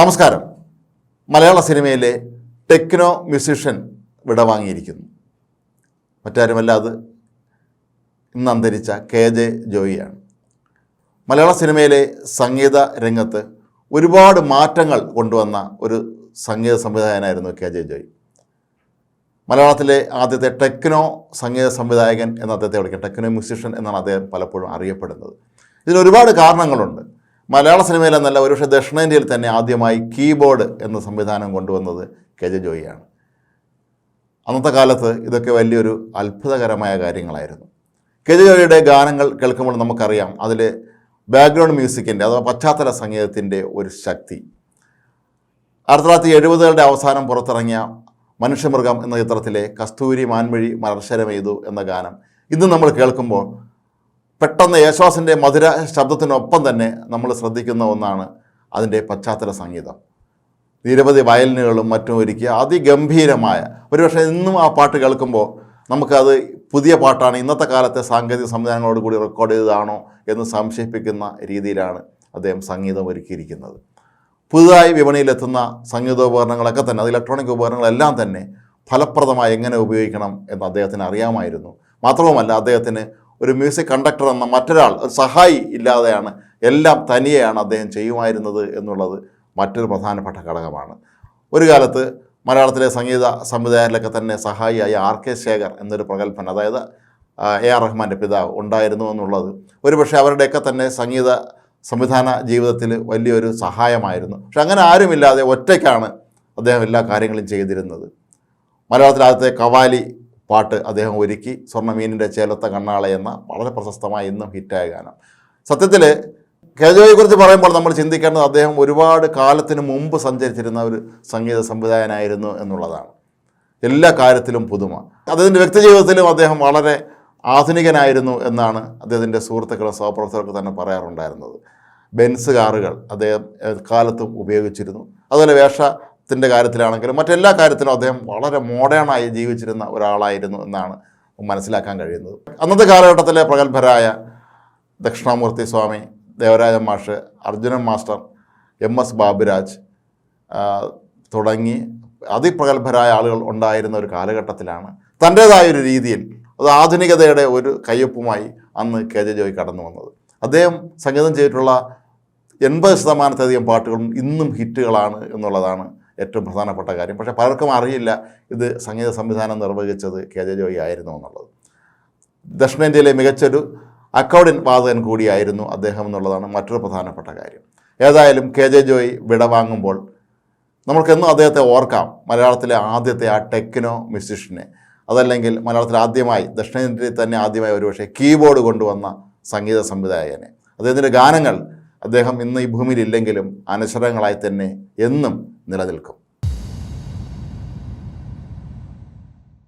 നമസ്കാരം. മലയാള സിനിമയിലെ techno musician വിടവാങ്ങിയിരിക്കുന്നു. മറ്റാരുമല്ല അത്. ഇന്ന് അന്തരിച്ച കെ ജെ ജോയിയാണ്. മലയാള സിനിമയിലെ സംഗീത രംഗത്ത് ഒരുപാട് മാറ്റങ്ങൾ കൊണ്ടുവന്ന ഒരു സംഗീത സംവിധായകനായിരുന്നു കെ ജെ ജോയി. മലയാളത്തിലെ ആദ്യത്തെ ടെക്നോ സംഗീത സംവിധായകൻ എന്ന് അദ്ദേഹത്തെ വിളിക്കാം ടെക്നോ മ്യൂസിഷ്യൻ എന്നാണ് അദ്ദേഹം പലപ്പോഴും അറിയപ്പെടുന്നത്. ഇതിന് ഒരുപാട് കാരണങ്ങളുണ്ട്. മലയാള സിനിമയിൽ എന്നല്ല ഒരുപക്ഷെ ദക്ഷിണേന്ത്യയിൽ തന്നെ ആദ്യമായി കീബോർഡ് എന്ന സംവിധാനം കൊണ്ടുവന്നത് കെ ജെ ജോയിയാണ്. അന്നത്തെ കാലത്ത് ഇതൊക്കെ വലിയൊരു അത്ഭുതകരമായ കാര്യങ്ങളായിരുന്നു. കെ ജെ ജോയിയുടെ ഗാനങ്ങൾ കേൾക്കുമ്പോൾ നമുക്കറിയാം അതിൽ ബാക്ക്ഗ്രൗണ്ട് മ്യൂസിക്കിന്റെ അഥവാ പശ്ചാത്തല സംഗീതത്തിന്റെ ഒരു ശക്തി. ആയിരത്തി തൊള്ളായിരത്തി എഴുപതുകളുടെ അവസാനം പുറത്തിറങ്ങിയ മനുഷ്യമൃഗം എന്ന ചിത്രത്തിലെ കസ്തൂരി മാൻവഴി മലർശരമെയ്തു എന്ന ഗാനം ഇന്ന് നമ്മൾ കേൾക്കുമ്പോൾ പെട്ടെന്ന് യേശുദാസിന്റെ മധുര ശബ്ദത്തിനൊപ്പം തന്നെ നമ്മൾ ശ്രദ്ധിക്കുന്ന ഒന്നാണ് അതിന്റെ പശ്ചാത്തല സംഗീതം. നിരവധി വയലിനുകളും മറ്റും ഒരുക്കിയ അതിഗംഭീരമായ ഒരുപക്ഷെ ഇന്നും ആ പാട്ട് കേൾക്കുമ്പോൾ നമുക്കത് പുതിയ പാട്ടാണ് ഇന്നത്തെ കാലത്തെ സാങ്കേതിക സംവിധാനങ്ങളോട് കൂടി റെക്കോർഡ് ചെയ്തതാണോ എന്ന് സംശയിപ്പിക്കുന്ന രീതിയിലാണ് അദ്ദേഹം സംഗീതം ഒരുക്കിയിരിക്കുന്നത്. പുതുതായി വിപണിയിലെത്തുന്ന സംഗീതോപകരണങ്ങളൊക്കെ തന്നെ അത് ഇലക്ട്രോണിക് ഉപകരണങ്ങളെല്ലാം തന്നെ ഫലപ്രദമായി എങ്ങനെ ഉപയോഗിക്കണം എന്ന് അദ്ദേഹത്തിന് അറിയാമായിരുന്നു. മാത്രവുമല്ല അദ്ദേഹത്തിന് ഒരു മ്യൂസിക് കണ്ടക്ടർ എന്ന മറ്റൊരാൾ ഒരു സഹായി ഇല്ലാതെയാണ് എല്ലാം തനിയെയാണ് അദ്ദേഹം ചെയ്യുമായിരുന്നത് എന്നുള്ളത് മറ്റൊരു പ്രധാനപ്പെട്ട ഘടകമാണ്. ഒരു കാലത്ത് മലയാളത്തിലെ സംഗീത സംവിധായകരിലൊക്കെ തന്നെ സഹായിയായ ആർ കെ ശേഖർ എന്നൊരു പ്രഗത്ഭൻ അതായത് എ ആർ റഹ്മാന്റെ പിതാവ് ഉണ്ടായിരുന്നു എന്നുള്ളത്. ഒരുപക്ഷെ അവരുടെയൊക്കെ തന്നെ സംഗീത സംവിധാന ജീവിതത്തിൽ വലിയൊരു സഹായമായിരുന്നു. പക്ഷെ അങ്ങനെ ആരുമില്ലാതെ ഒറ്റയ്ക്കാണ് അദ്ദേഹം എല്ലാ കാര്യങ്ങളും ചെയ്തിരുന്നത്. മലയാളത്തിലെ ആദ്യത്തെ കവാലി പാട്ട് അദ്ദേഹം ഒരുക്കി സ്വർണമീനിന്റെ ചേലത്ത കണ്ണാള എന്ന വളരെ പ്രശസ്തമായ ഇന്നും ഹിറ്റായ ഗാനം. സത്യത്തിൽ കേജോയെക്കുറിച്ച് പറയുമ്പോൾ നമ്മൾ ചിന്തിക്കേണ്ടത് അദ്ദേഹം ഒരുപാട് കാലത്തിന് മുമ്പ് സഞ്ചരിച്ചിരുന്ന ഒരു സംഗീത സംവിധായകനായിരുന്നു എന്നുള്ളതാണ്. എല്ലാ കാര്യത്തിലും പുതുമ. അദ്ദേഹത്തിന്റെ വ്യക്തിജീവിതത്തിലും അദ്ദേഹം വളരെ ആധുനികനായിരുന്നു എന്നാണ് അദ്ദേഹത്തിന്റെ സുഹൃത്തുക്കളും സഹപ്രവർത്തകർക്ക് തന്നെ പറയാറുണ്ടായിരുന്നത്. ബെൻസ് കാറുകൾ അദ്ദേഹം കാലത്തും ഉപയോഗിച്ചിരുന്നു. അതുപോലെ വേഷത്തിന്റെ കാര്യത്തിലാണെങ്കിലും മറ്റെല്ലാ കാര്യത്തിലും അദ്ദേഹം വളരെ മോഡേണായി ജീവിച്ചിരുന്ന ഒരാളായിരുന്നു എന്നാണ് മനസ്സിലാക്കാൻ കഴിയുന്നത്. അന്നത്തെ കാലഘട്ടത്തിലെ പ്രഗത്ഭരായ ദക്ഷിണാമൂർത്തി സ്വാമി ദേവരാജൻ മാഷ് Arjunan master M S Baburaj തുടങ്ങി അതിപ്രഗത്ഭരായ ആളുകൾ ഉണ്ടായിരുന്ന ഒരു കാലഘട്ടത്തിലാണ്. തന്റേതായ ഒരു രീതിയിൽ അത് ആധുനികതയുടെ ഒരു കയ്യൊപ്പുമായി അന്ന് കെ ജെ ജോയ് കടന്നു വന്നത്. അദ്ദേഹം സംഗീതം ചെയ്തിട്ടുള്ള എൺപത് ശതമാനത്തിലധികം പാട്ടുകളും ഇന്നും ഹിറ്റുകളാണ് എന്നുള്ളതാണ് ഏറ്റവും പ്രധാനപ്പെട്ട കാര്യം. പക്ഷേ പലർക്കും അറിയില്ല ഇത് സംഗീത സംവിധാനം നിർവഹിച്ചത് കെ ജെ ജോയി ആയിരുന്നു എന്നുള്ളത്. ദക്ഷിണേന്ത്യയിലെ മികച്ചൊരു അക്കൗഡിൻ വാതകൻ കൂടിയായിരുന്നു അദ്ദേഹം എന്നുള്ളതാണ് മറ്റൊരു പ്രധാനപ്പെട്ട കാര്യം. ഏതായാലും കെ ജെ ജോയി വിടവാങ്ങുമ്പോൾ നമ്മൾക്കെന്നും അദ്ദേഹത്തെ ഓർക്കാം. മലയാളത്തിലെ ആദ്യത്തെ ആ ടെക്നോ മ്യൂസിഷ്യനെ. അതല്ലെങ്കിൽ മലയാളത്തിൽ ആദ്യമായി ദക്ഷിണേന്ത്യയിൽ തന്നെ ആദ്യമായി ഒരുപക്ഷെ കീബോർഡ് കൊണ്ടുവന്ന സംഗീത സംവിധായകനെ. അദ്ദേഹത്തിന്റെ ഗാനങ്ങൾ അദ്ദേഹം ഇന്ന് ഈ ഭൂമിയിൽ ഇല്ലെങ്കിലും അനശ്വരങ്ങളായി തന്നെ എന്നും നിലനിൽക്കും.